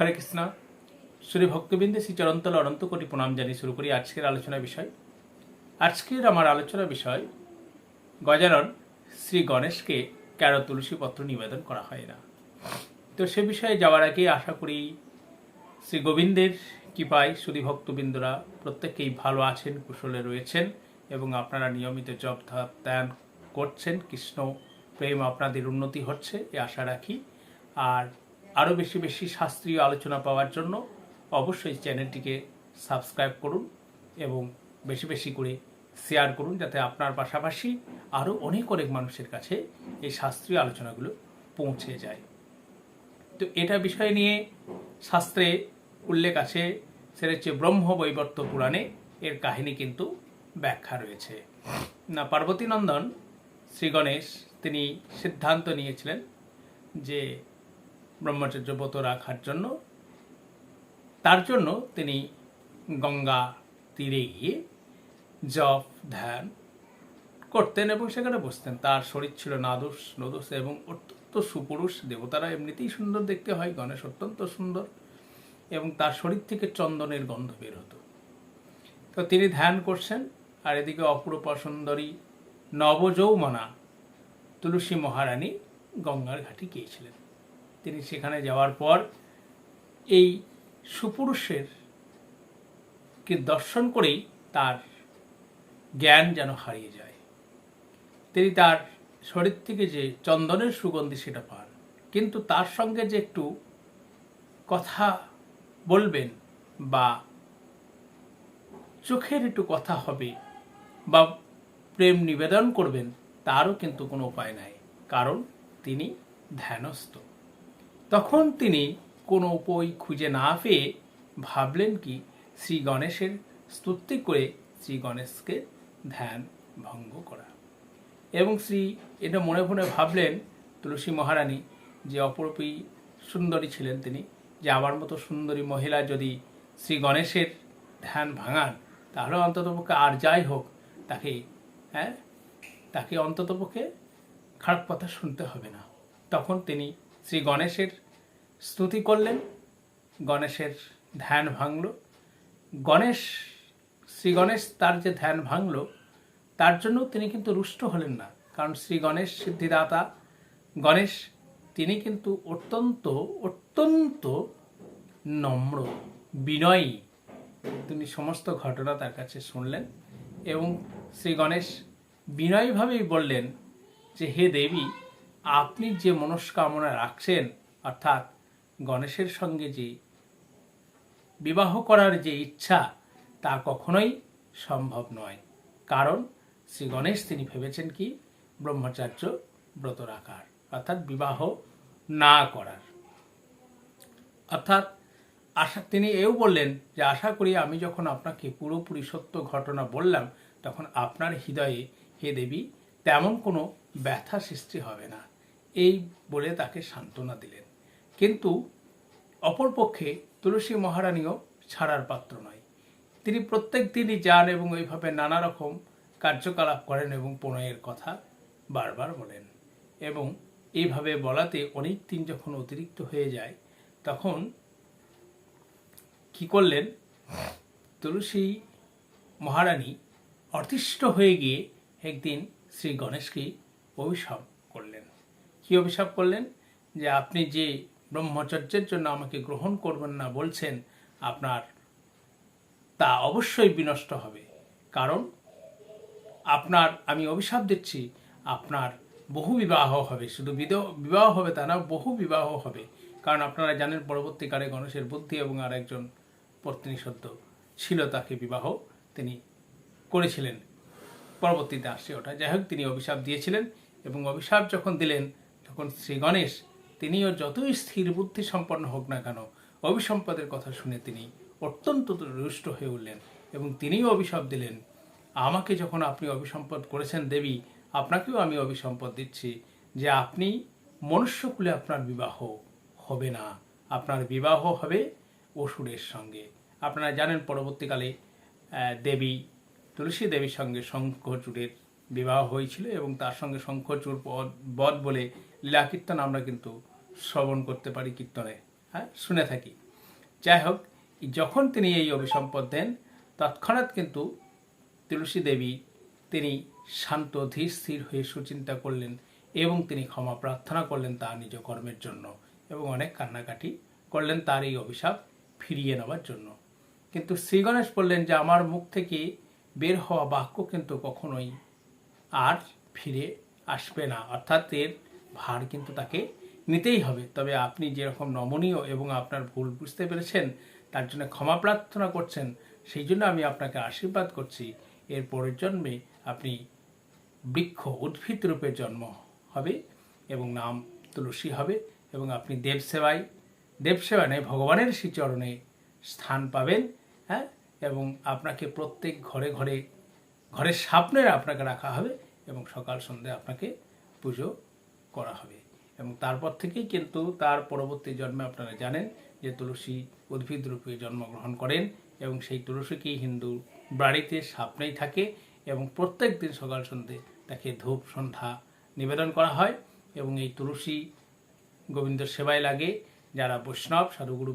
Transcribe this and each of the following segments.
হরে কৃষ্ণ। শ্রী ভক্তবৃন্দে শ্রী চরন্তল অনন্ত কোটি প্রণাম জানিয়ে শুরু করি আজকের আলোচনা বিষয়। আজকের আমার আলোচনা বিষয়, গজানন শ্রী গণেশকে কেন তুলসী পত্র নিবেদন করা হয় না? তো সে বিষয়ে যাওয়ার আগে আশা করি শ্রী গোবিন্দের কৃপায় সুধী ভক্তবৃন্দরা প্রত্যেকেই ভালো আছেন, কুশলে রয়েছেন এবং আপনারা নিয়মিত জপ ধাপ ধ্যান করছেন। কৃষ্ণ প্রেম আপনাদের উন্নতি হচ্ছে, এ আশা রাখি। আর আরও বেশি বেশি শাস্ত্রীয় আলোচনা পাওয়ার জন্য অবশ্যই চ্যানেলটিকে সাবস্ক্রাইব করুন এবং বেশি বেশি করে শেয়ার করুন যাতে আপনার পাশাপাশি আরও অনেক অনেক মানুষের কাছে এই শাস্ত্রীয় আলোচনাগুলো পৌঁছে যায়। তো এটা বিষয় নিয়ে শাস্ত্রে উল্লেখ আছে, সেটা হচ্ছে ব্রহ্ম বৈবর্ত পুরাণে এর কাহিনী কিন্তু ব্যাখ্যা রয়েছে। না পার্বতীনন্দন শ্রী গণেশ, তিনি সিদ্ধান্ত নিয়েছিলেন যে ব্রহ্মচর্য ব্রত রাখার জন্য। তার জন্য তিনি গঙ্গা তীরে গিয়ে জপ, ধ্যান করতেন এবং সেখানে বসতেন। তার শরীর ছিল নাদোষ নদোষ এবং অত্যন্ত সুপুরুষ। দেবতারা এমনিতেই সুন্দর দেখতে হয়, গণেশ অত্যন্ত সুন্দর এবং তার শরীর থেকে চন্দনের গন্ধ বের হতো। তো তিনি ধ্যান করছেন আর এদিকে অপূর্ব সুন্দরী নবযৌমনা তুলসী মহারানী গঙ্গার ঘাটে গিয়েছিলেন। তিনি সেখানে যাওয়ার পর এই সুপুরুষের কে দর্শন করেই তার জ্ঞান যেন হারিয়ে যায়। তিনি তার শরীর থেকে যে চন্দনের সুগন্ধি সেটা পান। কিন্তু তার সঙ্গে যে একটু কথা বলবেন বা চোখের একটু কথা হবে বা প্রেম নিবেদন করবেন, তারও কিন্তু কোনো উপায় নাই। কারণ তিনি ধ্যানস্থ। তখন তিনি কোনো উপায় খুঁজে না পেয়ে ভাবলেন কি, শ্রী গণেশের স্তুতি করে শ্রী গণেশকে ধ্যান ভঙ্গ করা। এবং শ্রী এটা মনে মনে ভাবলেন তুলসী মহারানী, যে অপরূপী সুন্দরী ছিলেন তিনি, যে আমার মতো সুন্দরী মহিলা যদি শ্রী গণেশের ধ্যান ভাঙান, তাহলে অন্ততপক্ষে আর যাই হোক, তাকে হ্যাঁ তাকে অন্ততপক্ষে খারাপ কথা শুনতে হবে না। তখন তিনি শ্রী গণেশের স্তুতি করলেন, গণেশের ধ্যান ভাঙল। গণেশ, শ্রী গণেশ তার যে ধ্যান ভাঙল, তার জন্য তিনি কিন্তু রুষ্ট হলেন না। কারণ শ্রী গণেশ সিদ্ধিদাতা, গণেশ তিনি কিন্তু অত্যন্ত অত্যন্ত নম্র, বিনয়ী। তিনি সমস্ত ঘটনা তার কাছে শুনলেন এবং শ্রী গণেশ বিনয়ীভাবেই বললেন যে, হে দেবী আপনি যে মনস্কামনা রাখছেন, অর্থাৎ গণেশের সঙ্গে যে বিবাহ করার যে ইচ্ছা, তা কখনোই সম্ভব নয়। কারণ শ্রী গণেশ তিনি ভেবেছেন কি? ব্রহ্মচার্য ব্রত রাখার অর্থাৎ বিবাহ না করার। অর্থাৎ আশা তিনি এও বললেন যে, আশা করি আমি যখন আপনাকে পুরোপুরি সত্য ঘটনা বললাম, তখন আপনার হৃদয়ে হে দেবী, তেমন কোনো ব্যথা সৃষ্টি হবে না। এই বলে তাকে সান্ত্বনা দিলেন। কিন্তু অপরপক্ষে তুলসী মহারানীও ছাড়ার পাত্র নয়। তিনি প্রত্যেক দিনই যান এবং ওইভাবে নানা রকম কার্যকলাপ করেন এবং প্রণয়ের কথা বারবার বলেন এবং এইভাবে বলাতে অনেক দিন যখন অতিরিক্ত হয়ে যায়, তখন কি করলেন? তুলসী মহারানী অতিষ্ঠ হয়ে গিয়ে একদিন শ্রী গণেশকে অভিশাপ কি অভিশাপ করলেন? যে আপনি যে ব্রহ্মচর্যের জন্য আমাকে গ্রহণ করবেন না বলছেন, আপনার তা অবশ্যই বিনষ্ট হবে। কারণ আপনার, আমি অভিশাপ দিচ্ছি, আপনার বহু বিবাহ হবে। শুধু বিবাহ হবে তা না, বহু বিবাহ হবে। কারণ আপনারা জানেন, পরবর্তীকালে গণেশের বুদ্ধি এবং আর একজন পত্নী সত্য ছিল তাকে বিবাহ তিনি করেছিলেন। পরবর্তীতে আসছে ওটা। যাই হোক তিনি অভিশাপ দিয়েছিলেন এবং অভিশাপ যখন দিলেন তখন শ্রী গণেশ, তিনিও যতই স্থির বুদ্ধি সম্পন্ন হোক না কেন, অভিসম্পদের কথা শুনে তিনি অত্যন্ত রুষ্ট হয়ে উঠলেন এবং তিনিও অভিশাপ দিলেন, আমাকে যখন আপনি অভিসম্পদ করেছেন দেবী, আপনাকেও আমি অভিসম্পদ দিচ্ছি যে আপনি মনুষ্যকুলে আপনার বিবাহ হবে না। আপনার বিবাহ হবে অসুরের সঙ্গে। আপনারা জানেন পরবর্তীকালে দেবী, তুলসী দেবীর সঙ্গে শঙ্খচূড়ের বিবাহ হয়েছিল এবং তার সঙ্গে শঙ্খচূড় বধ- বলে লীলা কীর্তন আমরা কিন্তু শ্রবণ করতে পারি কীর্তনে হ্যাঁ? শুনে থাকি। যাই হোক, যখন তিনি এই অভিসম্পদ দেন, তৎক্ষণাৎ কিন্তু তুলসী দেবী তিনি শান্ত, ধীর, স্থির হয়ে সুচিন্তা করলেন এবং তিনি ক্ষমা প্রার্থনা করলেন তার নিজ কর্মের জন্য এবং অনেক কান্নাকাটি করলেন তার এই অভিশাপ ফিরিয়ে নেওয়ার জন্য। কিন্তু শ্রী গণেশ বললেন যে, আমার মুখ থেকে বের হওয়া বাক্য কিন্তু কখনোই আর ফিরে আসবে না। অর্থাৎ এর ভার কিন্তু তাকে নিতেই হবে। তবে আপনি যেরকম নমনীয় এবং আপনার ভুল বুঝতে পেরেছেন, তার জন্য ক্ষমা প্রার্থনা করছেন, সেই জন্য আমি আপনাকে আশীর্বাদ করছি। এর পরের জন্মে আপনি বৃক্ষ উদ্ভিদ রূপে জন্ম হবে এবং নাম তুলসী হবে এবং আপনি দেব সেবায় দেব সেবা নেই ভগবানের শ্রীচরণে স্থান পাবেন হ্যাঁ? এবং আপনাকে প্রত্যেক ঘরে ঘরে, ঘরের সামনে আপনাকে রাখা হবে এবং সকাল সন্ধ্যে আপনাকে পুজো করা হবে। এবং তারপর থেকেই কিন্তু তার পরবর্তী জন্মে আপনারা জানেন যে তুলসী উদ্ভিদ রূপে জন্মগ্রহণ করেন এবং সেই তুলসীকেই হিন্দু বাড়িতে সামনেই থাকে এবং প্রত্যেক দিন সকাল সন্ধ্যে তাকে ধূপ, সন্ধ্যা নিবেদন করা হয় এবং এই তুলসী গোবিন্দর সেবায় লাগে। যারা বৈষ্ণব, সাধুগুরু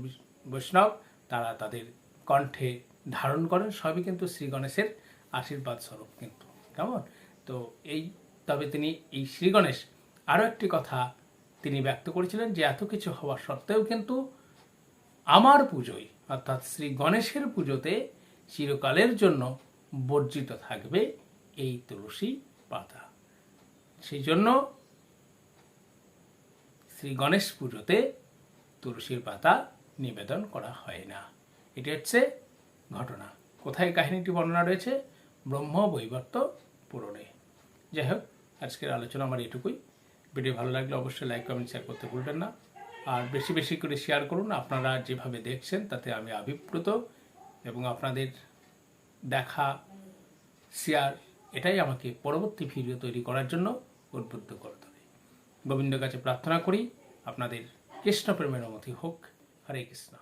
বৈষ্ণব, তারা তাদের কণ্ঠে ধারণ করেন। সবই কিন্তু শ্রী গণেশের আশীর্বাদ স্বরূপ কিন্তু। কেমন? তো এই তবে তিনি এই শ্রী গণেশ আরও একটি কথা তিনি ব্যক্ত করেছিলেন যে এত কিছু হওয়া সত্ত্বেও কিন্তু আমার পুজোয়, অর্থাৎ শ্রী গণেশের পুজোতে চিরকালের জন্য বর্জিত থাকবে এই তুলসী পাতা। সেই জন্য শ্রী গণেশ পুজোতে তুলসীর পাতা নিবেদন করা হয় না। এটি হচ্ছে ঘটনা। কোথায় কাহিনীটি বর্ণনা রয়েছে? ব্রহ্ম বৈবর্ত পুরনে। যাই হোক, আজকের আলোচনা আমার এটুকুই। ভিডিও ভালো লাগলে অবশ্যই লাইক কমেন্ট শেয়ার করতে ভুলবেন না। আর বেশি বেশি করে শেয়ার করুন, আপনারা যেভাবে দেখছেন তাতে আমি আবিপ্রত এবং আপনাদের দেখা শেয়ার এটাই আমাকে পরবর্তী ভিডিও তৈরি করার জন্য উদ্বুদ্ধ করে দেবে গোবিন্দ কাছে প্রার্থনা করি, আপনাদের কৃষ্ণ প্রেমের অনুমতি হোক। হরে কৃষ্ণ।